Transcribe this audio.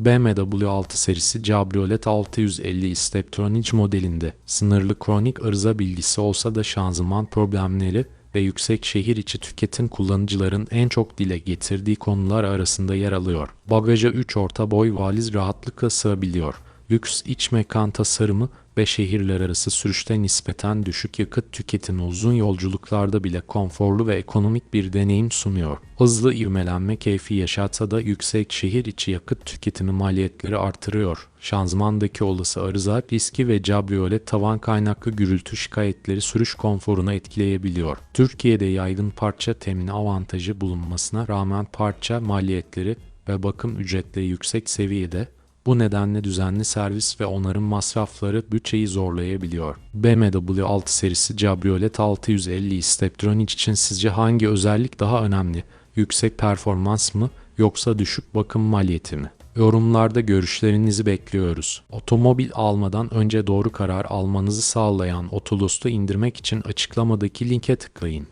BMW 6 serisi Cabriolet 650 Steptronic modelinde sınırlı kronik arıza bilgisi olsa da şanzıman problemleri ve yüksek şehir içi tüketim kullanıcıların en çok dile getirdiği konular arasında yer alıyor. Bagaja 3 orta boy valiz rahatlıkla sığabiliyor. Lüks iç mekan tasarımı ve şehirler arası sürüşte nispeten düşük yakıt tüketimi uzun yolculuklarda bile konforlu ve ekonomik bir deneyim sunuyor. Hızlı ivmelenme keyfi yaşatsa da yüksek şehir içi yakıt tüketimi maliyetleri artırıyor. Şanzımandaki olası arıza riski ve cabriolet tavan kaynaklı gürültü şikayetleri sürüş konforunu etkileyebiliyor. Türkiye'de yaygın parça temini avantajı bulunmasına rağmen parça maliyetleri ve bakım ücretleri yüksek seviyede bu nedenle düzenli servis ve onarım masrafları bütçeyi zorlayabiliyor. BMW 6 serisi Cabriolet 650 Steptronic için sizce hangi özellik daha önemli? Yüksek performans mı yoksa düşük bakım maliyeti mi? Yorumlarda görüşlerinizi bekliyoruz. Otomobil almadan önce doğru karar almanızı sağlayan Otolust'u indirmek için açıklamadaki linke tıklayın.